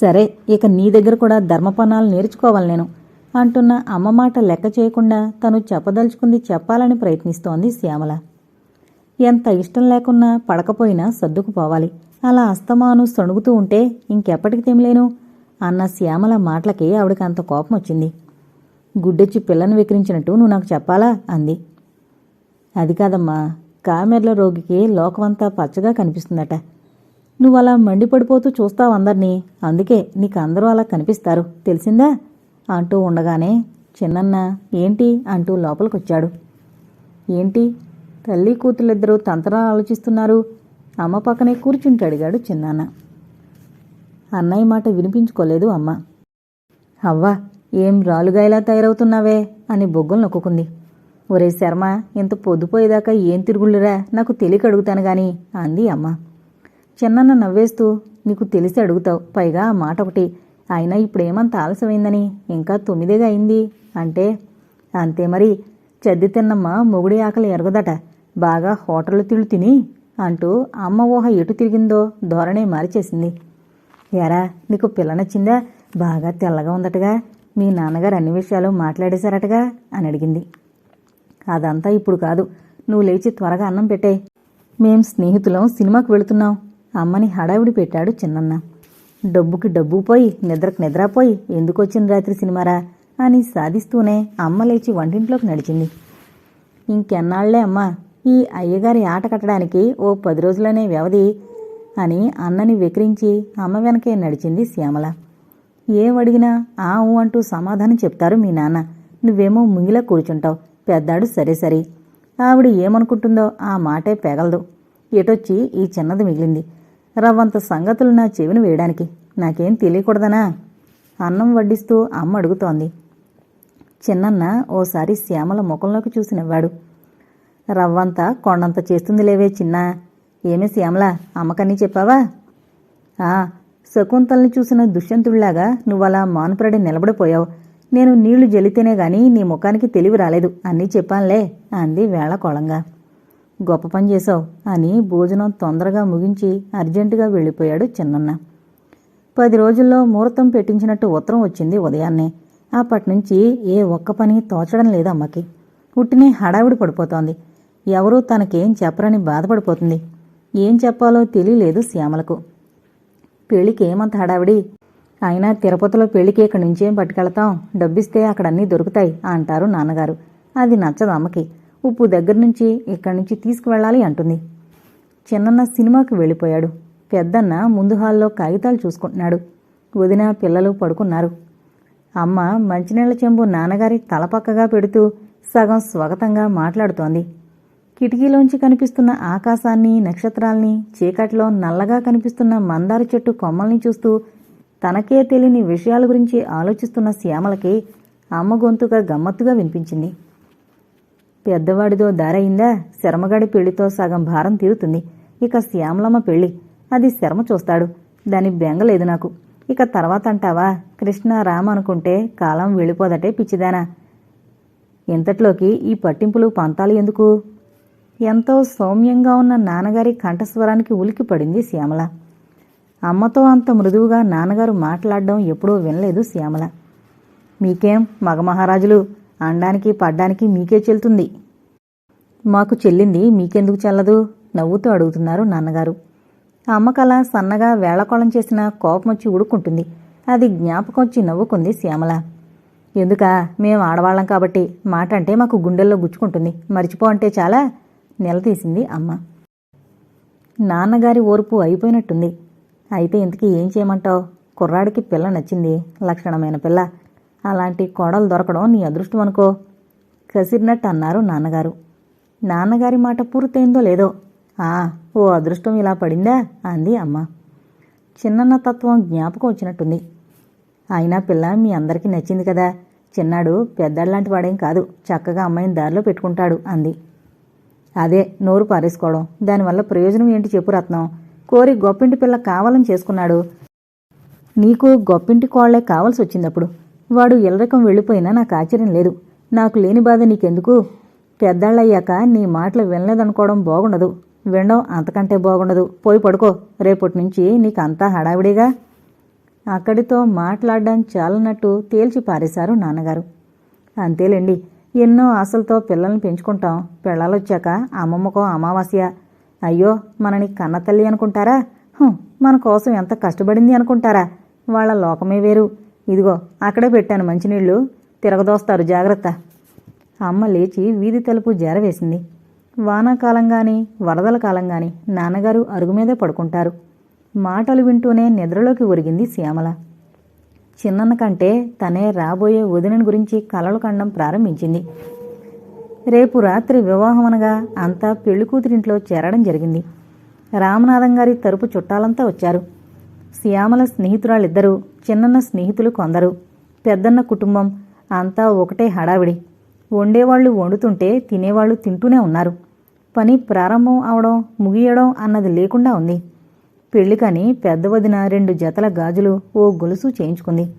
సరే ఇక నీ దగ్గర కూడా ధర్మపణాలు నేర్చుకోవాలి నేను అంటున్న అమ్మ మాట లెక్క చేయకుండా తను చెప్పదలుచుకుంది చెప్పాలని ప్రయత్నిస్తోంది శ్యామల. ఎంత ఇష్టం లేకున్నా పడకపోయినా సర్దుకుపోవాలి. అలా అస్తమాను సణుగుతూ ఉంటే ఇంకెప్పటికి తెమిలేను అన్న శ్యామల మాటలకి ఆవిడకి అంత కోపం వచ్చింది. గుడ్డొచ్చి పిల్లను విక్రించినట్టు నువ్వు నాకు చెప్పాలా? అంది. అది కాదమ్మా కామెర్ల రోగికి లోకమంతా పచ్చగా కనిపిస్తుందట. నువ్వు అలా మండిపడిపోతూ చూస్తావు అందరినీ. అందుకే నీకు అందరూ అలా కనిపిస్తారు. తెలిసిందా? అంటూ ఉండగానే చిన్నన్న ఏంటి? అంటూ లోపలికొచ్చాడు. ఏంటి? తల్లి కూతుళ్ళిద్దరూ తంత్రాలు ఆలోచిస్తున్నారు. అమ్మ పక్కనే కూర్చుంటే అడిగాడు చిన్నాన్న. అన్నయ్య మాట వినిపించుకోలేదు అమ్మ. అవ్వా ఏం రాలుగాయలా తయారవుతున్నావే? అని బొగ్గులు నొక్కుంది ఒరే శర్మ ఇంత పొద్దుపోయేదాకా ఏం తిరుగుళ్ళురా? నాకు తెలియక అడుగుతాను గాని అంది అమ్మ. చిన్నన్న నవ్వేస్తూ నీకు తెలిసి అడుగుతావు. పైగా ఆ మాట ఒకటి. అయినా ఇప్పుడేమంత ఆలస్యమైందని? ఇంకా తొమ్మిదేగా అయింది. అంటే అంతే మరి. చెద్ది తిన్నమ్మ మొగుడి ఆకలి ఎరగదట. బాగా హోటల్ తిళ్ళు తిని అంటూ అమ్మ ఊహ ఎటు తిరిగిందో ధోరణే మారిచేసింది. ఎరా నీకు పిల్ల నచ్చిందా? బాగా తెల్లగా ఉందటగా. మీ నాన్నగారు అన్ని విషయాలు మాట్లాడేశారటగా? అని అడిగింది. అదంతా ఇప్పుడు కాదు. నువ్వు లేచి త్వరగా అన్నం పెట్టే మేం స్నేహితులం సినిమాకు వెళుతున్నాం. అమ్మని హడావిడి పెట్టాడు చిన్నన్న. డబ్బుకి డబ్బు పోయి నిద్రకు నిద్రపోయి ఎందుకొచ్చిన రాత్రి సినిమారా అని సాధిస్తూనే అమ్మ లేచి వంటింట్లోకి నడిచింది. ఇంకెన్నాళ్ళే అమ్మా ఈ అయ్యగారి ఆట కట్టడానికి ఓ పది రోజులనే వ్యవధి అని అన్నని వెక్రించి అమ్మ వెనకే నడిచింది శ్యామల. ఏ అడిగినా ఆ ఊ అంటూ సమాధానం చెప్తారు మీ నాన్న. నువ్వేమో ముంగిలా కూర్చుంటావు. పెద్దాడు సరే సరే. ఆవిడ ఏమనుకుంటుందో ఆ మాటే పెగలదు. ఎటొచ్చి ఈ చిన్నది మిగిలింది. రవ్వంత సంగతులు నా చెవిని వేయడానికి. నాకేం తెలియకూడదనా? అన్నం వడ్డిస్తూ అమ్మ అడుగుతోంది. చిన్నన్న ఓసారి శ్యామల ముఖంలోకి చూసినవ్వాడు. రవ్వంత కొండంత చేస్తుంది లేవే చిన్న. ఏమే శ్యామల అమ్మకన్నీ చెప్పావా? ఆ శకుంతల్ని చూసిన దుష్యంతుడిలాగా నువ్వలా మానుపరడి నిలబడిపోయావు. నేను నీళ్ళు జల్లితేనే గాని నీ ముఖానికి తెలివి రాలేదు. అన్నీ చెప్పానులే అంది వేళ కోళంగా గొప్ప పని చేశావు అని భోజనం తొందరగా ముగించి అర్జెంటుగా వెళ్ళిపోయాడు చిన్నన్న. పది రోజుల్లో ముహూర్తం పెట్టించినట్టు ఉత్తరం వచ్చింది ఉదయాన్నే. అప్పటినుంచి ఏ ఒక్క పని తోచడం లేదు అమ్మకి. ఉట్టినే హడావిడి పడిపోతోంది. ఎవరూ తనకేం చెప్పరని బాధపడిపోతుంది. ఏం చెప్పాలో తెలియలేదు శ్యామలకు. పెళ్ళికి ఏమంత హడావిడి? అయినా తిరుపతిలో పెళ్ళికి ఇక్కడి నుంచేం పట్టుకెళ్తాం? డబ్బిస్తే అక్కడ అన్నీ దొరుకుతాయి అంటారు నాన్నగారు. అది నచ్చదు అమ్మకి. ఉప్పు దగ్గర నుంచి ఇక్కడి నుంచి తీసుకువెళ్ళాలి అంటుంది. చిన్నన్న సినిమాకి వెళ్ళిపోయాడు. పెద్దన్న ముందు హాల్లో కాగితాలు చూసుకుంటున్నాడు. వదిన పిల్లలు పడుకున్నారు. అమ్మ మంచినీళ్ళ చెంబు నాన్నగారి తలపక్కగా పెడుతూ సగం స్వాగతంగా మాట్లాడుతోంది. కిటికీలోంచి కనిపిస్తున్న ఆకాశాన్ని నక్షత్రాల్ని చీకట్లో నల్లగా కనిపిస్తున్న మందార చెట్టు కొమ్మల్ని చూస్తూ తనకే తెలియని విషయాల గురించి ఆలోచిస్తున్న శ్యామలకి అమ్మ గొంతుగా గమ్మత్తుగా వినిపించింది. పెద్దవాడిదో దారయిందా శర్మగాడి పెళ్ళితో సగం భారం తీరుతుంది. ఇక శ్యామలమ్మ పెళ్ళి అది శర్మ చూస్తాడు. దాని బెంగలేదు నాకు. ఇక తర్వాత అంటావా? కృష్ణ రామ అనుకుంటే కాలం వెళ్ళిపోదటే పిచ్చిదానా. ఇంతట్లోకి ఈ పట్టింపులు పంతాలు ఎందుకు? ఎంతో సౌమ్యంగా ఉన్న నాన్నగారి కంఠస్వరానికి ఉలికి పడింది శ్యామల. అమ్మతో అంత మృదువుగా నాన్నగారు మాట్లాడడం ఎప్పుడూ వినలేదు శ్యామల. మీకేం మగమహారాజులు? అనడానికి పడ్డానికి మీకే చెల్తుంది మాకు చెల్లింది మీకెందుకు చెల్లదు? నవ్వుతూ అడుగుతున్నారు నాన్నగారు. అమ్మకల సన్నగా వేళకోళం చేసిన కోపం వచ్చి ఉడుక్కుంటుంది. అది జ్ఞాపకం వచ్చి నవ్వుకుంది శ్యామల. ఎందుక? మేం ఆడవాళ్ళం కాబట్టి మాట అంటే మాకు గుండెల్లో గుచ్చుకుంటుంది. మర్చిపో అంటే చాలా? నిలదీసింది అమ్మ. నాన్నగారి ఓర్పు అయిపోయినట్టుంది. అయితే ఇంతకీ ఏం చేయమంటావు? కుర్రాడికి పిల్ల నచ్చింది. లక్షణమైన పిల్ల. అలాంటి కోడలు దొరకడం నీ అదృష్టం అనుకో కసిరినట్టు అన్నారు నాన్నగారు. నాన్నగారి మాట పూర్తయిందో లేదో? ఆ ఓ అదృష్టం ఇలా పడిందా? అంది అమ్మ. చిన్నన్న తత్వం జ్ఞాపకం వచ్చినట్టుంది. అయినా పిల్ల మీ అందరికీ నచ్చింది కదా. చిన్నాడు పెద్దలాంటి వాడేం కాదు. చక్కగా అమ్మాయిని దారిలో పెట్టుకుంటాడు అంది. అదే నోరు పారేసుకోవడం. దానివల్ల ప్రయోజనం ఏంటి చెప్పు రత్నం. కోరి గొప్పింటి పిల్ల కావాలని చేసుకున్నాడు. నీకు గొప్పింటి కోళ్ళే కావాల్సి వచ్చిందప్పుడు వాడు ఇల్లరకం వెళ్ళిపోయినా నాకు ఆశ్చర్యం లేదు. నాకు లేని బాధ నీకెందుకు? పెద్దాళ్ళయ్యాక నీ మాటలు వినలేదనుకోవడం బాగుండదు. వినడం అంతకంటే బాగుండదు. పోయి పడుకో. రేపటి నుంచి నీకు అంతా హడావిడిగా? అక్కడితో మాట్లాడడం చాలన్నట్టు తేల్చి పారేశారు నాన్నగారు. అంతేలేండి. ఎన్నో ఆశలతో పిల్లల్ని పెంచుకుంటాం. పిల్లలొచ్చాక అమ్మమ్మకో అమావాస్య. అయ్యో మనని కన్న తల్లి అనుకుంటారా మన కోసం ఎంత కష్టపడింది అనుకుంటారా? వాళ్ళ లోకమే వేరు. ఇదిగో అక్కడే పెట్టాను మంచినీళ్ళు. తిరగదోస్తారు జాగ్రత్త. అమ్మ లేచి వీధి తలుపు జారవేసింది. వానాకాలం కానీ వరదల కాలం కానీ నాన్నగారు అరుగు మీదే పడుకుంటారు. మాటలు వింటూనే నిద్రలోకి ఒరిగింది శ్యామల. చిన్నన్న కంటే తనే రాబోయే వదినని గురించి కలలు కండం ప్రారంభించింది. రేపు రాత్రి వివాహం అనగా అంతా పెళ్ళి కూతురింట్లో చేరడం జరిగింది. రామనాథం గారి తరపు చుట్టాలంతా వచ్చారు. శ్యామల స్నేహితురాళ్ళిద్దరూ చిన్నన్న స్నేహితులు కొందరు. పెద్దన్న కుటుంబం అంతా ఒకటే హడావిడి. వండేవాళ్ళు వండుతుంటే తినేవాళ్ళు తింటూనే ఉన్నారు. పని ప్రారంభం అవడం ముగియడం అన్నది లేకుండా ఉంది. పెళ్ళికని పెద్ద వదిన రెండు జతల గాజులు ఓ గొలుసు చేయించుకుంది.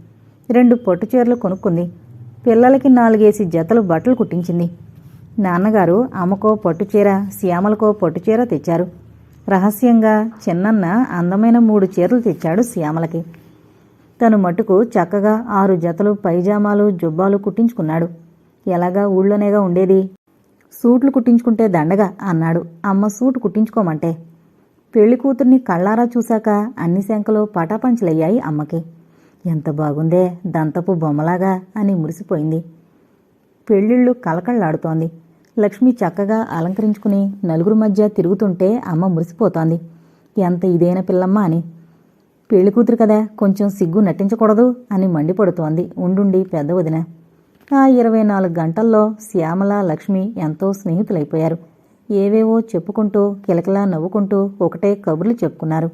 రెండు పట్టు చీరలు కొనుక్కుంది. పిల్లలకి నాలుగేసి జతలు బట్టలు కుట్టించింది. నాన్నగారు అమ్మకో పట్టుచీర శ్యామలకో పట్టుచీర తెచ్చారు. రహస్యంగా చిన్నన్న అందమైన మూడు చీరలు తెచ్చాడు శ్యామలకి. తను మటుకు చక్కగా ఆరు జతలు పైజామాలు జుబ్బాలు కుట్టించుకున్నాడు. ఎలాగా ఊళ్ళోనేగా ఉండేది? సూట్లు కుట్టించుకుంటే దండగా అన్నాడు. అమ్మ సూట్ కుట్టించుకోమంటే. పెళ్ళి కూతుర్ని కళ్ళారా చూశాక అన్ని శంకలు పటాపంచలయ్యాయి అమ్మకి. ఎంత బాగుందే దంతపు బొమ్మలాగా అని మురిసిపోయింది. పెళ్ళిళ్ళు కలకళ్ళాడుతోంది లక్ష్మి చక్కగా అలంకరించుకుని నలుగురు మధ్య తిరుగుతుంటే అమ్మ మురిసిపోతోంది. ఎంత ఇదైన పిల్లమ్మ అని. పెళ్ళి కూతురు కదా కొంచెం సిగ్గు నటించకూడదు అని మండిపడుతోంది ఉండుండి పెద్ద వదిన. ఆ ఇరవై నాలుగు గంటల్లో శ్యామల లక్ష్మి ఎంతో స్నేహితులైపోయారు. ఏవేవో చెప్పుకుంటూ కిలకిలా నవ్వుకుంటూ ఒకటే కబుర్లు చెప్పుకున్నారు.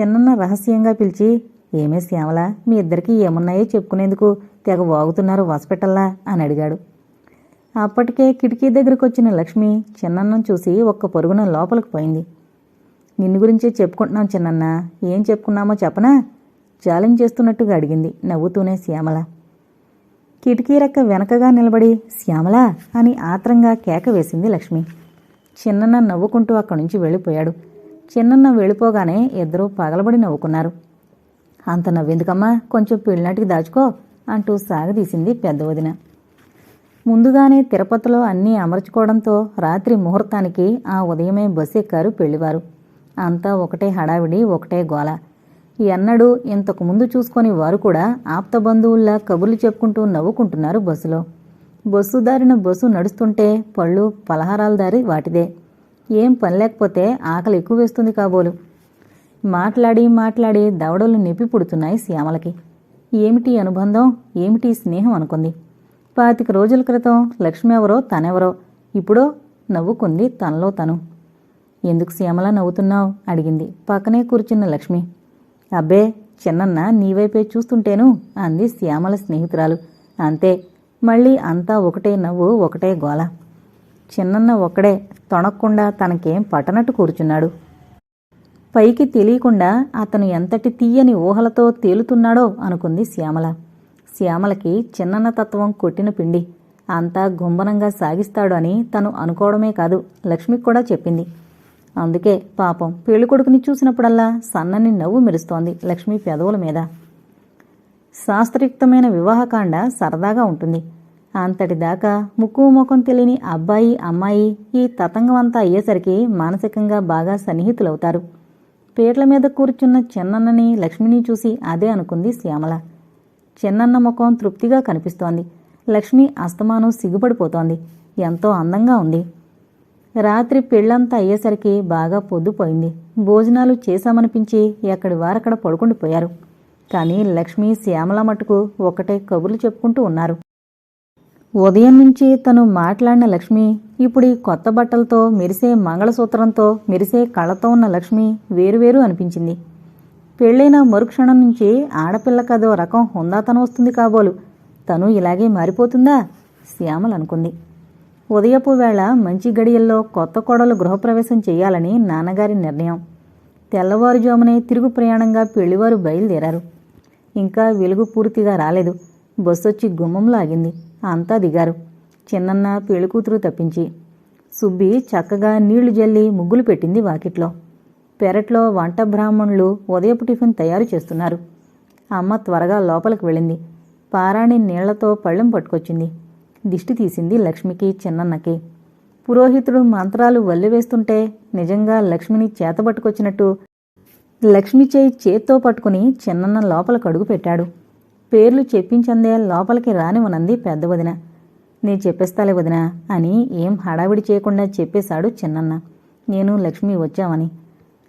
చిన్నన్న రహస్యంగా పిలిచి ఏమే శ్యామల మీ ఇద్దరికీ ఏమున్నాయో చెప్పుకునేందుకు తెగ వాగుతున్నారు హాస్పిటల్లా? అని అడిగాడు. అప్పటికే కిటికీ దగ్గరకు వచ్చిన లక్ష్మి చిన్నన్నం చూసి ఒక్క పరుగున లోపలికి పోయింది. నిన్ను గురించే చెప్పుకుంటున్నాం చిన్నన్న. ఏం చెప్పుకున్నామో చెప్పనా? ఛాలెంజ్ చేస్తున్నట్టుగా అడిగింది నవ్వుతూనే శ్యామల. కిటికీ రెక్క వెనకగా నిలబడి శ్యామల అని ఆత్రంగా కేక వేసింది లక్ష్మి. చిన్నన్న నవ్వుకుంటూ అక్కడి నుంచి వెళ్ళిపోయాడు. చిన్నన్న వెళ్ళిపోగానే ఇద్దరూ పగలబడి నవ్వుకున్నారు. అంత నవ్వెందుకమ్మా? కొంచెం పెళ్ళినాటికి దాచుకో అంటూ సాగదీసింది పెద్ద వదిన. ముందుగానే తిరుపతిలో అన్నీ అమర్చుకోవడంతో రాత్రి ముహూర్తానికి ఆ ఉదయమే బస్సు ఎక్కారు పెళ్ళివారు. అంతా ఒకటే హడావిడి ఒకటే గోల. ఎన్నడూ ఇంతకు ముందు చూసుకొని వారు కూడా ఆప్త బంధువుల్లా కబుర్లు చెప్పుకుంటూ నవ్వుకుంటున్నారు బస్సులో. బస్సు దారిన బస్సు నడుస్తుంటే పళ్ళు పలహారాల దారి వాటిదే. ఏం పని లేకపోతే ఆకలి ఎక్కువ వేస్తుంది కాబోలు. మాట్లాడి మాట్లాడి దవడలు నిప్పి పుడుతున్నాయి శ్యామలకి. ఏమిటి అనుబంధం? ఏమిటి స్నేహం అనుకుంది. పాతిక రోజుల క్రితం లక్ష్మి ఎవరో తనెవరో. ఇప్పుడో నవ్వుకుంది తనలో తను. ఎందుకు శ్యామల నవ్వుతున్నావు? అడిగింది. పక్కనే కూర్చున్న లక్ష్మి. అబ్బే చిన్నన్న నీవైపే చూస్తుంటేను అంది శ్యామల స్నేహితురాలు. అంతే మళ్ళీ అంతా ఒకటే నవ్వు ఒకటే గోల. చిన్నన్న ఒక్కడే తొణక్కుండా తనకేం పట్టనట్టు కూర్చున్నాడు. పైకి తెలియకుండా అతను ఎంతటి తీయని ఊహలతో తేలుతున్నాడో అనుకుంది శ్యామల. శ్యామలకి చిన్నన్న తత్వం కొట్టిన పిండి. అంతా గుంబనంగా సాగిస్తాడు అని తను అనుకోవడమే కాదు లక్ష్మికి కూడా చెప్పింది. అందుకే పాపం పెళ్ళికొడుకుని చూసినప్పుడల్లా సన్నని నవ్వు మెరుస్తోంది లక్ష్మి పెదవుల మీద. శాస్త్రయుక్తమైన వివాహకాండ సరదాగా ఉంటుంది. అంతటి దాకా ముక్కు ముఖం తెలియని అబ్బాయి అమ్మాయి ఈ తతంగమంతా అయ్యేసరికి మానసికంగా బాగా సన్నిహితులవుతారు. పేర్ల మీద కూర్చున్న చిన్నన్నని లక్ష్మిని చూసి అదే అనుకుంది శ్యామల. చిన్నన్న ముఖం తృప్తిగా కనిపిస్తోంది. లక్ష్మి అస్తమానం సిగ్గుపడిపోతోంది. ఎంతో అందంగా ఉంది. రాత్రి పెళ్ళంతా అయ్యేసరికి బాగా పొద్దుపోయింది. భోజనాలు చేశామనిపించి ఎక్కడి వారక్కడ పడుకుండిపోయారు కానీ లక్ష్మి శ్యామల మటుకు ఒకటే కబుర్లు చెప్పుకుంటూ ఉన్నారు. ఉదయం నుంచి తను మాట్లాడిన లక్ష్మి ఇప్పుడు ఈ కొత్త బట్టలతో మెరిసే మంగళసూత్రంతో మెరిసే కళ్ళతో ఉన్న లక్ష్మి వేరువేరు అనిపించింది. పెళ్ళైన మరుక్షణం నుంచి ఆడపిల్ల కదో రకం హుందాతనం వస్తుంది కాబోలు. తను ఇలాగే మారిపోతుందా? శ్యామలనుకుంది. అనుకుంది ఉదయపు వేళ మంచి గడియల్లో కొత్త కోడలు గృహప్రవేశం చేయాలని నాన్నగారి నిర్ణయం. తెల్లవారుజామునే తిరుగు ప్రయాణంగా పెళ్ళివారు బయలుదేరారు. ఇంకా వెలుగు పూర్తిగా రాలేదు. బస్సొచ్చి గుమ్మంలో ఆగింది అంతా దిగారు. చిన్నన్న పెళ్ళికూతురు తప్పించి. సుబ్బి చక్కగా నీళ్ళు జల్లి ముగ్గులు పెట్టింది వాకిట్లో. పెరట్లో వంట బ్రాహ్మణులు ఉదయపు టిఫిన్ తయారు చేస్తున్నారు. అమ్మ త్వరగా లోపలికి వెళ్ళింది. పారాణి నీళ్ళతో పళ్ళెం పట్టుకొచ్చింది. దిష్టి తీసింది లక్ష్మికి చిన్నన్నకి. పురోహితుడు మంత్రాలు వల్లివేస్తుంటే నిజంగా లక్ష్మిని చేతబట్టుకొచ్చినట్టు లక్ష్మి చేయి చేత్తో పట్టుకుని చిన్నన్న లోపల అడుగు పెట్టాడు. పేర్లు చెప్పించందే లోపలికి రానివనంది పెద్ద వదిన. నీ చెప్పేస్తాలే వదిన అని ఏం హడావిడి చేయకుండా చెప్పేశాడు చిన్నన్న. నేను లక్ష్మి వచ్చామని.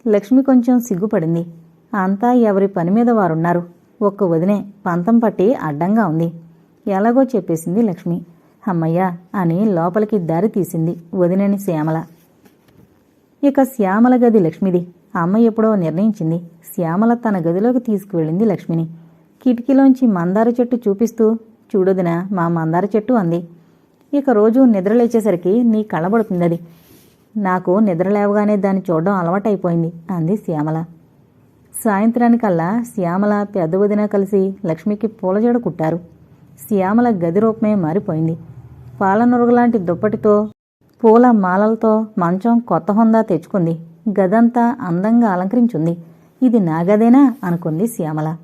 లక్ష్మి కొంచెం సిగ్గుపడింది. అంతా ఎవరి పని మీద వారున్నారు. ఒక్క వదినే పంతం పట్టి అడ్డంగా ఉంది. ఎలాగో చెప్పేసింది లక్ష్మి. అమ్మయ్యా అని లోపలికి దారి తీసింది వదినని శ్యామల. ఇక శ్యామల గది లక్ష్మిది. అమ్మ ఎప్పుడో నిర్ణయించింది. శ్యామల తన గదిలోకి తీసుకువెళ్ళింది లక్ష్మిని. కిటికీలోంచి మందార చెట్టు చూపిస్తూ చూడొదిన మా మందార చెట్టు అంది. ఇక రోజు నిద్రలేచేసరికి నీ కళ్ళబడుతుందది నాకు నిద్ర లేవగానే దాన్ని చూడడం అలవాటైపోయింది అంది శ్యామల. సాయంత్రానికల్లా శ్యామల పెద్ద వదిన కలిసి లక్ష్మికి పూలజడ కుట్టారు. శ్యామల గది రూపమే మారిపోయింది. పాలనురుగులాంటి దుప్పటితో పూల మాలలతో మంచం కొత్త హొందా తెచ్చుకుంది. గదంతా అందంగా అలంకరించుంది. ఇది నాగదేనా? అనుకుంది శ్యామల.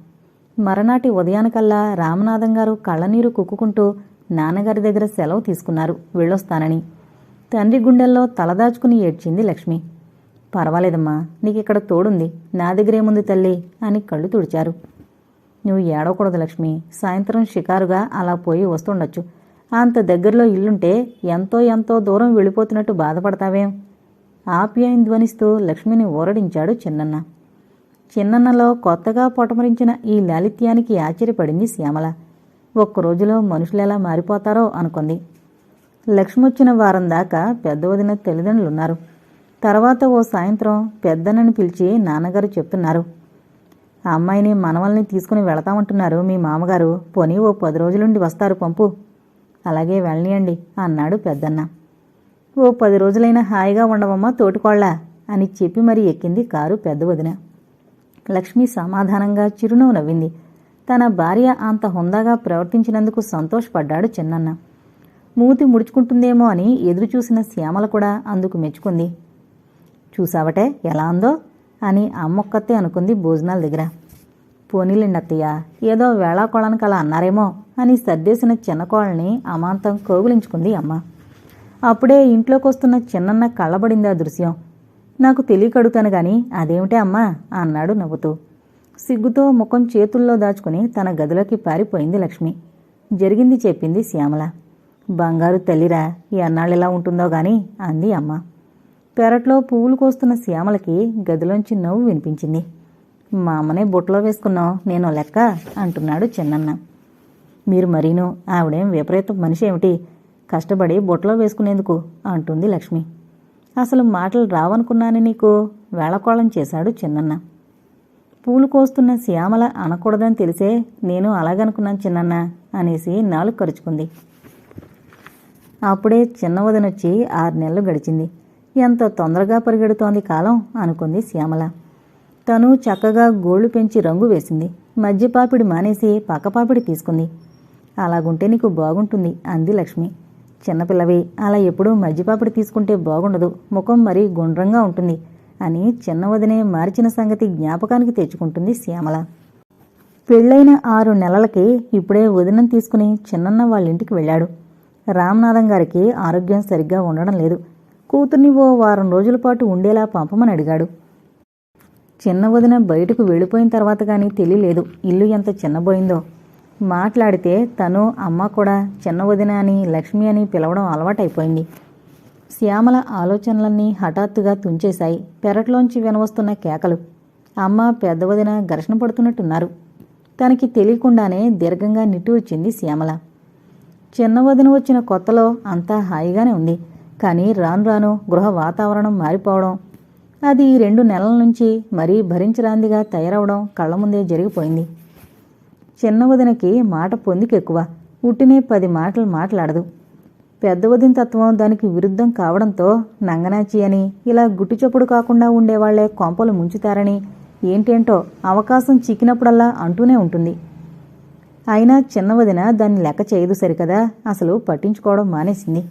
మరనాటి ఉదయానికల్లా రామనాథం గారు కళ్ళనీరు కుక్కుకుంటూ నాన్నగారి దగ్గర సెలవు తీసుకున్నారు వెళ్ళొస్తానని. తండ్రి గుండెల్లో తలదాచుకుని ఏడ్చింది లక్ష్మి. పర్వాలేదమ్మా నీకిక్కడ తోడుంది. నా దగ్గరేముంది తల్లి? అని కళ్ళు తుడిచారు. నువ్వు ఏడవకూడదు లక్ష్మి. సాయంత్రం షికారుగా అలా పోయి వస్తుండొచ్చు. అంత దగ్గరలో ఇల్లుంటే ఎంతో ఎంతో దూరం వెళ్ళిపోతున్నట్టు బాధపడతావేం? ఆప్యాయం ధ్వనిస్తూ లక్ష్మిని ఊరడించాడు చిన్నన్న. చిన్నన్నలో కొత్తగా పొటమరించిన ఈ లాలిత్యానికి ఆశ్చర్యపడింది శ్యామల. ఒక్క రోజులో మనుషులెలా మారిపోతారో అనుకుంది. లక్ష్మొచ్చిన వారం దాకా పెద్ద వదిన తల్లిదండ్రులున్నారు. తర్వాత ఓ సాయంత్రం పెద్దనని పిలిచి నాన్నగారు చెప్తున్నారు. అమ్మాయిని మనవల్ని తీసుకుని వెళతామంటున్నారు మీ మామగారు. పోనీ ఓ పది రోజులుండి వస్తారు పంపు. అలాగే వెళ్ళనియండి అన్నాడు పెద్దన్న. ఓ పది రోజులైనా హాయిగా ఉండవమ్మా తోటికోళ్ళ అని చెప్పి మరి ఎక్కింది కారు పెద్ద వదిన. లక్ష్మి సమాధానంగా చిరునవ్వు నవ్వింది. తన భార్య అంత హుందాగా ప్రవర్తించినందుకు సంతోషపడ్డాడు చిన్నన్న. మూతి ముడుచుకుంటుందేమో అని ఎదురుచూసిన శ్యామల కూడా అందుకు మెచ్చుకుంది. చూసావటే ఎలా ఉందో అని అమ్మొక్కతే అనుకుంది భోజనాల దగ్గర. పోనీలేండి అత్తయ్య ఏదో వేళాకోళానికి అలా అన్నారేమో అని సర్దేసిన చిన్న కోళ్ళని అమాంతం కోగులించుకుంది అమ్మ. అప్పుడే ఇంట్లోకొస్తున్న చిన్నన్న కళ్ళబడింది ఆ దృశ్యం. నాకు తెలియకడుగుతాను గాని అదేమిటే అమ్మా అన్నాడు నవ్వుతూ. సిగ్గుతో ముఖం చేతుల్లో దాచుకుని తన గదిలోకి పారిపోయింది లక్ష్మి. జరిగింది చెప్పింది శ్యామల. బంగారు తల్లిరా ఈ ఉంటుందో గాని అంది అమ్మ. పెరట్లో పువ్వులు కోస్తున్న శ్యామలకి గదిలోంచి నవ్వు వినిపించింది. మా అమ్మనే బొట్లో వేసుకున్నావు నేను లెక్క అంటున్నాడు చిన్నన్న. మీరు మరీను ఆవిడేం విపరీత మనిషి ఏమిటి కష్టపడి బొట్లో వేసుకునేందుకు అంటుంది లక్ష్మి. అసలు మాటలు రావనుకున్నాను నీకు? వేళకోళం చేశాడు చిన్నన్న. పూలు కోస్తున్న శ్యామల అనకూడదని తెలిసే నేను అలాగనుకున్నాను చిన్నన్న అనేసి నాలుగు కరుచుకుంది. అప్పుడే చిన్నవదనొచ్చి ఆరు నెలలు గడిచింది. ఎంత తొందరగా పరిగెడుతోంది కాలం అనుకుంది శ్యామల. తను చక్కగా గోళ్ళు పెంచి రంగు వేసింది. మధ్యపాపిడి మానేసి పక్కపాపిడి తీసుకుంది. అలాగుంటే నీకు బాగుంటుంది అంది లక్ష్మి. చిన్నపిల్లవి అలా ఎప్పుడూ మజ్జిపాపిడి తీసుకుంటే బాగుండదు. ముఖం మరీ గుండ్రంగా ఉంటుంది అని చిన్నవదినే మార్చిన సంగతి జ్ఞాపకానికి తెచ్చుకుంటుంది శ్యామల. పెళ్ళైన ఆరు నెలలకి ఇప్పుడే వదినం తీసుకుని చిన్నన్న వాళ్ళ ఇంటికి వెళ్ళాడు. రామనాథం గారికి ఆరోగ్యం సరిగ్గా ఉండడం లేదు. కూతుర్ని ఓ వారం రోజుల పాటు ఉండేలా పంపమని అడిగాడు. చిన్న వదిన బయటకు వెళ్ళిపోయిన తర్వాత కానీ తెలియలేదు. ఇల్లు ఎంత చిన్నబోయిందో. మాట్లాడితే తను అమ్మ కూడా చిన్న వదిన అని లక్ష్మి అని పిలవడం అలవాటైపోయింది. శ్యామల ఆలోచనలన్నీ హఠాత్తుగా తుంచేశాయి. పెరట్లోంచి వినవస్తున్న కేకలు. అమ్మ పెద్ద వదిన ఘర్షణ పడుతున్నట్టున్నారు. తనకి తెలియకుండానే దీర్ఘంగా నిట్టూర్చింది శ్యామల. చిన్న వదిన వచ్చిన కొత్తలో అంతా హాయిగానే ఉంది. కానీ రాను రాను గృహ వాతావరణం మారిపోవడం అది రెండు నెలల నుంచి మరీ భరించరాందిగా తయారవడం కళ్ళ ముందే జరిగిపోయింది. చిన్న వదినకి మాట పొందికెక్కువ. ఉట్టినే పది మాటలు మాట్లాడదు. పెద్ద వదిన తత్వం దానికి విరుద్ధం కావడంతో నంగనాచి అని ఇలా గుట్టుచప్పుడు కాకుండా ఉండేవాళ్ళే కొంపలు ముంచుతారని ఏంటేంటో అవకాశం చిక్కినప్పుడల్లా అంటూనే ఉంటుంది. అయినా చిన్న వదిన దాన్ని లెక్క చేయదు సరికదా? అసలు పట్టించుకోవడం మానేసింది.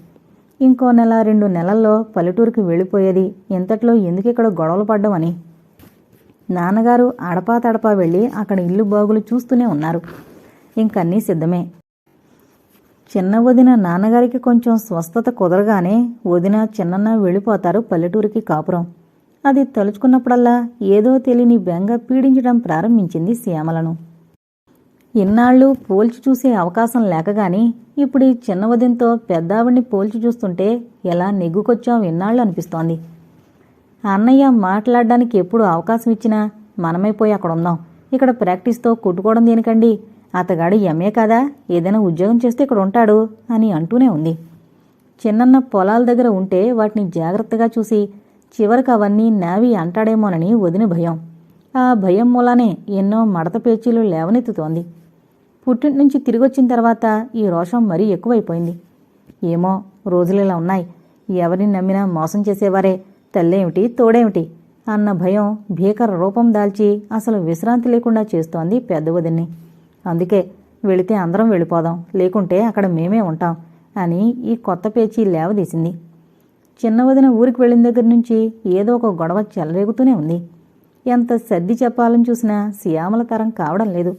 ఇంకో నెల రెండు నెలల్లో పల్లెటూరుకి వెళ్ళిపోయేది ఇంతట్లో ఎందుకిక్కడ గొడవలు పడ్డమని నాన్నగారు అడపా తడపా వెళ్ళి అక్కడ ఇల్లు బాగులు చూస్తూనే ఉన్నారు. ఇంకన్నీ సిద్ధమే. చిన్న వదిన నాన్నగారికి కొంచెం స్వస్థత కుదరగానే వదిన చిన్నన్న వెళ్ళిపోతారు పల్లెటూరికి కాపురం. అది తలుచుకున్నప్పుడల్లా ఏదో తెలియని బెంగ పీడించడం ప్రారంభించింది శ్యామలను. ఇన్నాళ్ళు పోల్చి చూసే అవకాశం లేకగాని ఇప్పుడు ఈ చిన్న వదినతో పెద్దావిడిని పోల్చి చూస్తుంటే ఎలా నెగ్గుకొచ్చాం ఇన్నాళ్ళు అనిపిస్తోంది. అన్నయ్య మాట్లాడడానికి ఎప్పుడు అవకాశం ఇచ్చినా మనమైపోయి అక్కడ ఉందాం ఇక్కడ ప్రాక్టీస్తో కొట్టుకోవడం దేనికండి? అతగాడు ఎంఏ కదా? ఏదైనా ఉద్యోగం చేస్తే ఇక్కడ ఉంటాడు అని అంటూనే ఉంది. చిన్నన్న పొలాల దగ్గర ఉంటే వాటిని జాగ్రత్తగా చూసి చివరికి అవన్నీ నావి అంటాడేమోనని వదిన భయం. ఆ భయం మూలానే ఎన్నో మడత పేచీలు లేవనెత్తుతోంది. పుట్టింటి నుంచి తిరిగొచ్చిన తర్వాత ఈ రోషం మరీ ఎక్కువైపోయింది. ఏమో రోజులిలా ఉన్నాయి. ఎవరిని నమ్మినా మోసం చేసేవారే. తల్లేమిటి తోడేమిటి? అన్న భయం భీకర రూపం దాల్చి అసలు విశ్రాంతి లేకుండా చేస్తోంది పెద్దవదిన్ని. అందుకే వెళితే అందరం వెళ్ళిపోదాం లేకుంటే అక్కడ మేమే ఉంటాం అని ఈ కొత్త పేచీ లేవదీసింది. చిన్న వదిన ఊరికి వెళ్ళిన దగ్గర నుంచి ఏదో ఒక గొడవ చెలరేగుతూనే ఉంది. ఎంత సర్ది చెప్పాలని చూసినా శ్యామల తరం కావడం లేదు.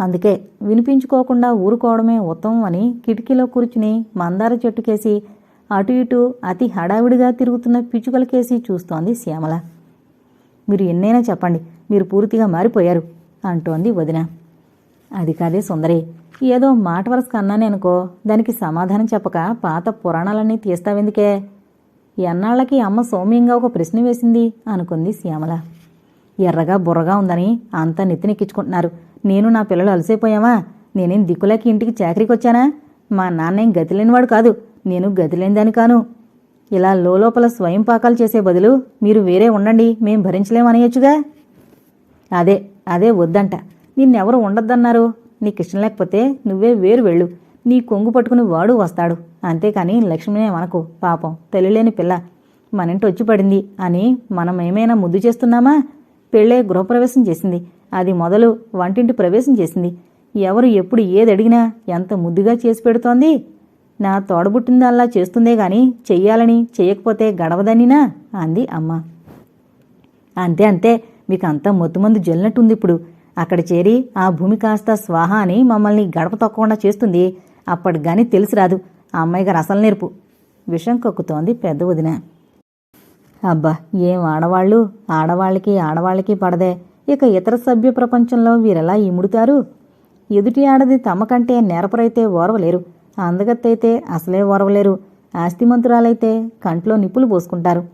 అందుకే వినిపించుకోకుండా ఊరుకోవడమే ఉత్తమం అని కిటికీలో కూర్చుని మందార చెట్టుకేసి అటు ఇటు అతి హడావిడిగా తిరుగుతున్న పిచ్చుకలకేసి చూస్తోంది శ్యామల. మీరు ఎన్నైనా చెప్పండి మీరు పూర్తిగా మారిపోయారు అంటోంది వదిన. అది కాదే సుందరి ఏదో మాట వరస కన్నానే అనుకో దానికి సమాధానం చెప్పక పాత పురాణాలన్నీ తీస్తావెందుకే? ఎన్నాళ్ళకి అమ్మ సౌమ్యంగా ఒక ప్రశ్న వేసింది అనుకుంది శ్యామల. ఎర్రగా బుర్రగా ఉందని అంతా నెత్తినెక్కించుకుంటున్నారు. నేను నా పిల్లలు అలసైపోయావా? నేనేం దిక్కులేక ఇంటికి చాకరీకి వచ్చానా మా నాన్నేం ఏం గతిలేనివాడు కాదు. నేను గతి కాను ఇలా లోపల స్వయం పాకాలు చేసే బదులు మీరు వేరే ఉండండి మేం భరించలేమనేయచ్చుగా? అదే అదే వద్దంట. నిన్నెవరు ఉండొద్దన్నారు. నీ ఇష్టం లేకపోతే నువ్వే వేరు వెళ్ళు. నీ కొంగు పట్టుకుని వాడు వస్తాడు. అంతేకాని లక్ష్మినే మనకు పాపం తెలియలేని పిల్ల. మన ఇంటి వచ్చి పడింది అని మనం ఏమైనా ముద్దు చేస్తున్నామా? పెళ్ళే గృహప్రవేశం చేసింది. అది మొదలు వంటింటి ప్రవేశం చేసింది. ఎవరు ఎప్పుడు ఏది అడిగినా ఎంత ముద్దుగా చేసి పెడుతోంది? నా తోడబుట్టిందల్లా చేస్తుందే గాని చెయ్యాలని చెయ్యకపోతే గడవదనినా? అంది అమ్మ. అంతే అంతే. మీకు అంతా మొత్తుమందు జల్లినట్టుంది ఇప్పుడు. అక్కడ చేరి ఆ భూమి కాస్త స్వాహ అని మమ్మల్ని గడప తొక్కకుండా చేస్తుంది. అప్పటి గాని తెలిసి రాదు. ఆ అమ్మాయి గారు అసలు నేర్పు. విషం కక్కుతోంది పెద్ద వదిన. అబ్బా ఏం ఆడవాళ్ళు? ఆడవాళ్ళకి ఆడవాళ్ళకి పడదే. ఇక ఇతర సభ్య ప్రపంచంలో వీరెలా ఇముడుతారు? ఎదుటి ఆడది తమకంటే నేరపరైతే ఓర్వలేరు. అందగత్తైతే అసలే ఓరవలేరు. ఆస్తిమంతురాలైతే కంట్లో నిప్పులు పోసుకుంటారు.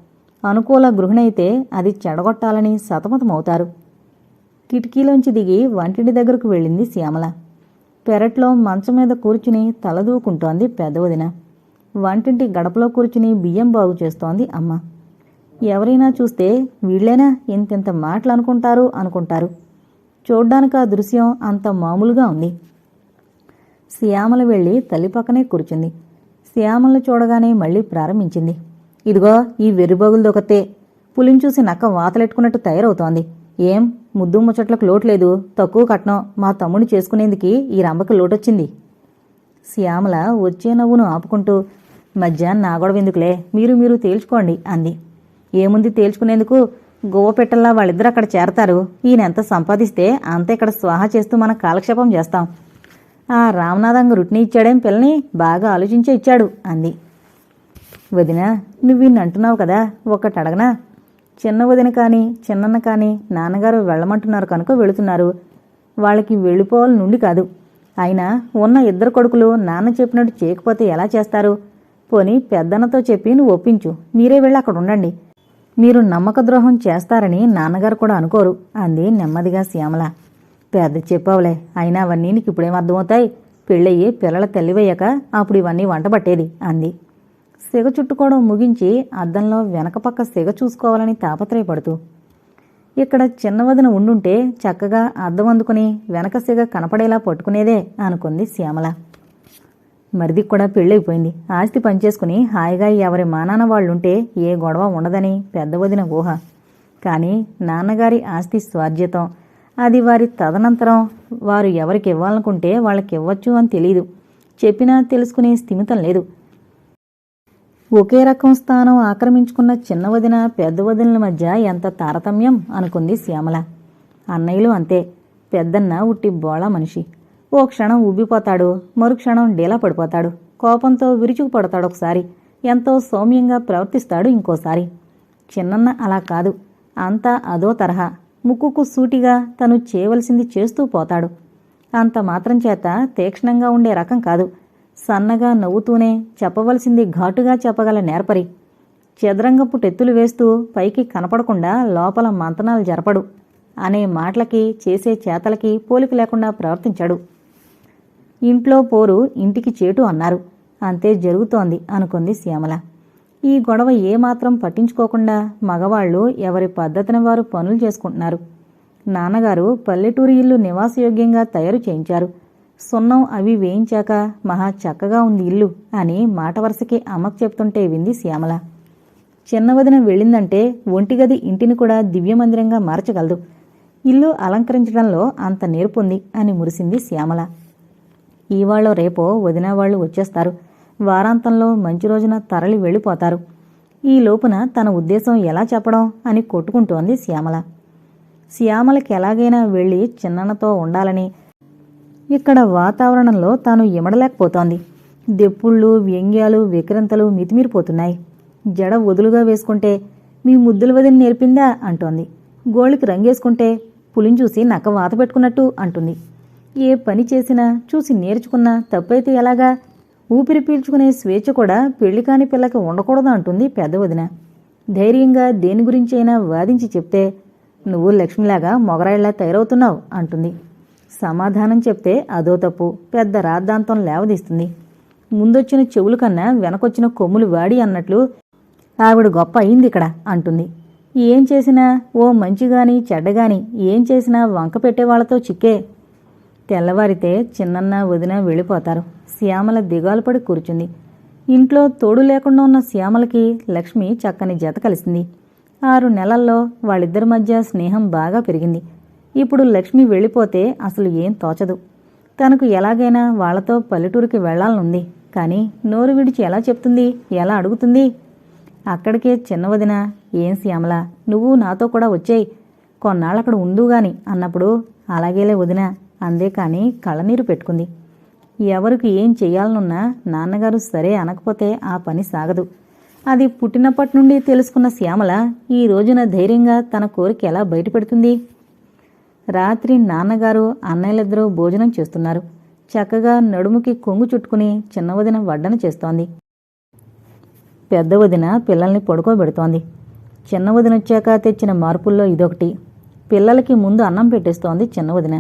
అనుకూల గృహిణైతే అది చెడగొట్టాలని సతమతమవుతారు. కిటికీలోంచి దిగి వంటింటి దగ్గరకు వెళ్ళింది శ్యామల. పెరట్లో మంచం మీద కూర్చుని తలదూకుంటోంది పెద్దవదిన వంటింటి గడపలో కూర్చుని బియ్యం బాగు చేస్తోంది అమ్మ. ఎవరైనా చూస్తే వీళ్ళేనా ఇంతింత మాటలు అనుకుంటారు. అనుకుంటారు చూడ్డానికి ఆ దృశ్యం అంత మామూలుగా ఉంది. శ్యామల వెళ్ళి తల్లి పక్కనే కూర్చుంది. శ్యామలను చూడగానే మళ్ళీ ప్రారంభించింది. ఇదిగో ఈ వెర్రిబగులు దొకతే పులిని చూసి నక్క వాతలెట్టుకున్నట్టు తయారవుతోంది. ఏం ముద్దు ముచ్చట్లకు లోట్లేదు తక్కువ కట్నం. మా తమ్ముడిని చేసుకునేందుకు ఈ రంభకి లోటొచ్చింది. శ్యామల వచ్చే నవ్వును ఆపుకుంటూ మధ్యాహ్నం నా గొడవ ఎందుకులే? మీరు మీరు తేల్చుకోండి అంది. ఏముంది తేల్చుకునేందుకు? గోవ పెట్టల్లా వాళ్ళిద్దరు అక్కడ చేరతారు. ఈయన ఎంత సంపాదిస్తే అంత ఇక్కడ స్వాహా చేస్తూ మనం కాలక్షేపం చేస్తాం. ఆ రామనాథంగ రుట్ని ఇచ్చాడేం పిల్లని బాగా ఆలోచించే ఇచ్చాడు అంది. వదిన నువ్వు అంటున్నావు కదా ఒక్కటి అడగనా? చిన్న వదిన కానీ చిన్నన్న కానీ నాన్నగారు వెళ్ళమంటున్నారు కనుక వెళుతున్నారు. వాళ్ళకి వెళ్ళిపోవాలి నుండి కాదు. అయినా ఉన్న ఇద్దరు కొడుకులు నాన్న చెప్పినట్టు చేయకపోతే ఎలా చేస్తారు? పోని పెద్దన్నతో చెప్పి నువ్వు ఒప్పించు. మీరే వెళ్ళి అక్కడ ఉండండి. మీరు నమ్మక ద్రోహం చేస్తారని నాన్నగారు కూడా అనుకోరు అంది నెమ్మదిగా శ్యామల. పెద్ద చెప్పావులే. అయినా అవన్నీ నీకు ఇప్పుడేం అర్థమవుతాయి? పెళ్ళయ్యి పిల్లల తల్లివయ్యాక అప్పుడు ఇవన్నీ వంట పట్టేది అంది. సిగ చుట్టుకోవడం ముగించి అద్దంలో వెనకపక్క సిగ చూసుకోవాలని తాపత్రయపడుతూ ఇక్కడ చిన్నవదిన ఉండుంటే చక్కగా అద్దం అందుకుని వెనక సిగ కనపడేలా పట్టుకునేదే అనుకుంది శ్యామల. మరిది కూడా పెళ్ళైపోయింది. ఆస్తి పనిచేసుకుని హాయిగా ఎవరి మానాన వాళ్ళుంటే ఏ గొడవ ఉండదని పెద్ద వదిన ఊహ. కానీ నాన్నగారి ఆస్తి స్వార్జ్యతం అది వారి తదనంతరం వారు ఎవరికి ఇవ్వాలనుకుంటే వాళ్ళకి ఇవ్వచ్చు అని తెలియదు చెప్పినా తెలుసుకునే స్థిమితం లేదు. ఒకే రకం స్థానం ఆక్రమించుకున్న చిన్న వదిన పెద్ద వదినల మధ్య ఎంత తారతమ్యం? అనుకుంది శ్యామల. అన్నయ్యలు అంతే. పెద్దన్న ఉట్టి బోళ మనిషి. ఓ క్షణం ఉబ్బిపోతాడు మరుక్షణం డీలా పడిపోతాడు. కోపంతో విరుచుకు పడతాడు ఒకసారి. ఎంతో సౌమ్యంగా ప్రవర్తిస్తాడు ఇంకోసారి. చిన్నన్న అలా కాదు. అంతా అదో తరహా. ముక్కుకు సూటిగా తను చేయవలసింది చేస్తూ పోతాడు. అంత మాత్రం చేత తీక్షణంగా ఉండే రకం కాదు. సన్నగా నవ్వుతూనే చెప్పవలసింది ఘాటుగా చెప్పగల నేర్పరి. చదరంగపు టెత్తులు వేస్తూ పైకి కనపడకుండా లోపల మంతనాలు జరపడు. అనే మాటలకి చేసే చేతలకి పోలిక లేకుండా ప్రవర్తించాడు. ఇంట్లో పోరు ఇంటికి చేటు అన్నారు. అంతే జరుగుతోంది అనుకుంది శ్యామల. ఈ గొడవ ఏమాత్రం పట్టించుకోకుండా మగవాళ్ళు ఎవరి పద్ధతిని వారు పనులు చేసుకుంటున్నారు. నాన్నగారు పల్లెటూరి ఇల్లు నివాసయోగ్యంగా తయారు చేయించారు. సున్నం అవి వేయించాక మహా చక్కగా ఉంది ఇల్లు అని మాట వరుసకి అమ్మకు చెప్తుంటే వింది శ్యామల. చిన్నవదిన వెళ్ళిందంటే ఒంటిగది ఇంటిని కూడా దివ్యమందిరంగా మార్చగలదు. ఇల్లు అలంకరించడంలో అంత నేర్పుంది అని మురిసింది శ్యామల. ఇవాళ రేపో వదిన వాళ్ళు వచ్చేస్తారు. వారాంతంలో మంచి రోజున తరలి వెళ్ళిపోతారు. ఈ లోపున తన ఉద్దేశం ఎలా చెప్పడం అని కొట్టుకుంటోంది శ్యామల. శ్యామలకి ఎలాగైనా వెళ్ళి చిన్ననతో ఉండాలని. ఇక్కడ వాతావరణంలో తాను ఇమడలేకపోతోంది. దెప్పుళ్ళు వ్యంగ్యాలు విక్రంతలు మితిమీరిపోతున్నాయి. జడ వదులుగా వేసుకుంటే మీ ముద్దుల వదిలి నేర్పిందా? అంటోంది. గోళ్ళకి రంగేసుకుంటే పులిని చూసి నక్క వాత పెట్టుకున్నట్టు అంటుంది. ఏ పని చేసినా చూసి నేర్చుకున్నా తప్పైతే ఎలాగా? ఊపిరి పీల్చుకునే స్వేచ్ఛ కూడా పెళ్ళి కాని పిల్లకి ఉండకూడదు అంటుంది పెద్ద వదిన. ధైర్యంగా దేని గురించైనా వాదించి చెప్తే నువ్వు లక్ష్మిలాగా మొగరాయిలా తయారవుతున్నావు అంటుంది. సమాధానం చెప్తే అదో తప్పు పెద్ద రాద్ధాంతం లేవదీస్తుంది. ముందొచ్చిన చెవుల కన్నా వెనకొచ్చిన కొమ్ములు వాడి అన్నట్లు ఆవిడ గొప్ప అయింది ఇక్కడ అంటుంది. ఏం చేసినా ఓ మంచిగాని చెడ్డగాని ఏం చేసినా వంక పెట్టేవాళ్ళతో చిక్కే తెల్లవారితే చిన్నన్న వదిన వెళ్ళిపోతారు. శ్యామల దిగాలుపడి కూర్చుంది. ఇంట్లో తోడు లేకుండా ఉన్న శ్యామలకి లక్ష్మి చక్కని జత కలిసింది. ఆరు నెలల్లో వాళ్ళిద్దరి మధ్య స్నేహం బాగా పెరిగింది. ఇప్పుడు లక్ష్మి వెళ్ళిపోతే అసలు ఏం తోచదు. తనకు ఎలాగైనా వాళ్ళతో పల్లెటూరికి వెళ్ళాలనుంది కానీ నోరు విడిచి ఎలా చెప్తుంది? ఎలా అడుగుతుంది? అక్కడికే చిన్నవదిన ఏం శ్యామల? నువ్వు నాతో కూడా వచ్చేయి. కొన్నాళ్ళక్కడ ఉందుగాని అన్నప్పుడు అలాగేలే వదిన అందే కానీ కళ్ళనీరు పెట్టుకుంది. ఎవరికి ఏం చేయాలనున్నా నాన్నగారు సరే అనకపోతే ఆ పని సాగదు. అది పుట్టినప్పటి నుండి తెలుసుకున్న శ్యామల ఈ రోజున ధైర్యంగా తన కోరిక ఎలా బయటపెడుతుంది? రాత్రి నాన్నగారు అన్నయ్యలిద్దరూ భోజనం చేస్తున్నారు. చక్కగా నడుముకి కొంగు చుట్టుకుని చిన్నవదిన వడ్డన చేస్తోంది. పెద్ద వదిన పిల్లల్ని పడుకోబెడుతోంది. చిన్న వదిన వచ్చాక తెచ్చిన మార్పుల్లో ఇదొకటి. పిల్లలకి ముందు అన్నం పెట్టేస్తోంది చిన్న వదిన.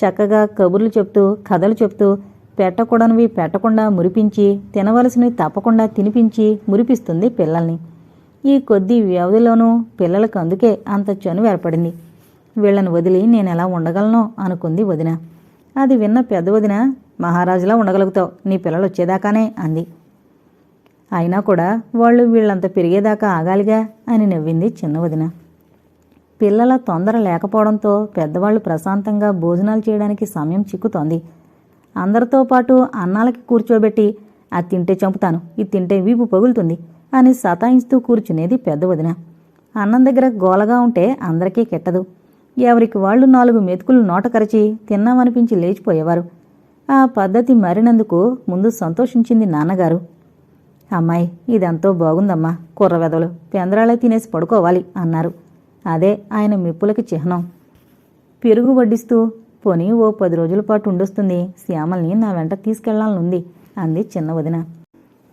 చక్కగా కబుర్లు చెప్తూ కథలు చెప్తూ పెట్టకూడనివి పెట్టకుండా మురిపించి తినవలసినవి తప్పకుండా తినిపించి మురిపిస్తుంది పిల్లల్ని. ఈ కొద్ది వ్యవధిలోనూ పిల్లలకు అందుకే అంత చనువు ఏర్పడింది. వీళ్ళని వదిలి నేను ఎలా ఉండగలనో అనుకుంది వదిన. అది విన్న పెద్ద వదిన మహారాజులా ఉండగలుగుతావు నీ పిల్లలు వచ్చేదాకానే అంది. అయినా కూడా వాళ్ళు వీళ్ళంత పెరిగేదాకా ఆగాలిగా అని నవ్వింది చిన్న వదిన. పిల్లల తొందర లేకపోవడంతో పెద్దవాళ్ళు ప్రశాంతంగా భోజనాలు చేయడానికి సమయం చిక్కుతోంది. అందరితో పాటు అన్నాలకి కూర్చోబెట్టి అది తింటే చంపుతాను ఇది తింటే వీపు పగులుతుంది అని సతాయిస్తూ కూర్చునేది పెద్ద వదిన. అన్నం దగ్గర గోలగా ఉంటే అందరికీ కెట్టదు. ఎవరికి వాళ్ళు నాలుగు మెతుకులు నోట కరచి తిన్నామనిపించి లేచిపోయేవారు. ఆ పద్ధతి మారినందుకు ముందు సంతోషించింది నాన్నగారు. అమ్మాయి ఇదంతో బాగుందమ్మా కుర్రవెదలు పెందరాలే తినేసి పడుకోవాలి అన్నారు. అదే ఆయన మెప్పులకి చిహ్నం. పెరుగు వడ్డిస్తూ పోనీ ఓ పది రోజుల పాటు ఉండొస్తుంది శ్యామల్ని నా వెంట తీసుకెళ్ళాలనుంది అంది చిన్న వదిన.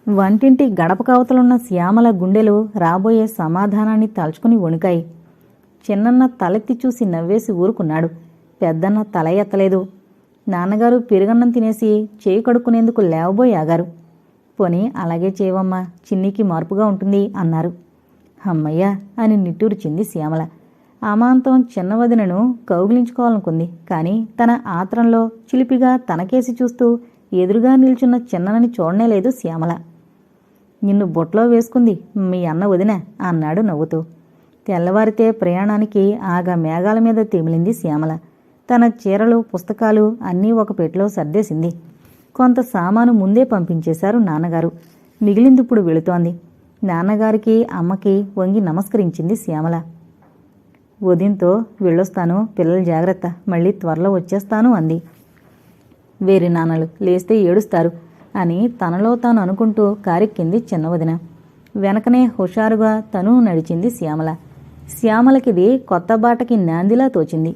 వంటింటి గడప కవతలున్న శ్యామల గుండెలు రాబోయే సమాధానాన్ని తలుచుకుని వణుకాయి. చిన్నన్న తలెత్తి చూసి నవ్వేసి ఊరుకున్నాడు. పెద్దన్న తల ఎత్తలేదు. నాన్నగారు పెరుగన్నం తినేసి చేయి కడుక్కునేందుకు లేవబోయాగారు పోనీ అలాగే చేయవమ్మా చిన్నికి మార్పుగా ఉంటుంది అన్నారు. అమ్మయ్యా అని నిట్టూర్చింది శ్యామల. అమాంతం చిన్నవదినను కౌగిలించుకోవాలనుకుంది. కానీ తన ఆత్రంలో చిలిపిగా తనకేసి చూస్తూ ఎదురుగా నిల్చున్న చిన్ననని చూడనేలేదు శ్యామల. నిన్ను బొట్లో వేసుకుంది మీ అన్న వదిన అన్నాడు నవ్వుతూ. తెల్లవారితే ప్రయాణానికి ఆగా మేఘాల మీద తెమిలింది శ్యామల. తన చీరలు పుస్తకాలు అన్నీ ఒక పెట్టెలో సర్దేసింది. కొంత సామాను ముందే పంపించేశారు నాన్నగారు. మిగిలిందిప్పుడు వెళుతోంది. నాన్నగారికి అమ్మకి వంగి నమస్కరించింది శ్యామల. ఉదయంతో వెళ్ళొస్తాను పిల్లలు జాగ్రత్త మళ్ళీ త్వరలో వచ్చేస్తాను అంది. వేరే నాన్నలు లేస్తే ఏడుస్తారు అని తనలో తాను అనుకుంటూ కారెక్కింది చిన్నవదిన వెనకనే హుషారుగా తను నడిచింది శ్యామల. శ్యామలకిది కొత్త బాటకి నాందిలా తోచింది.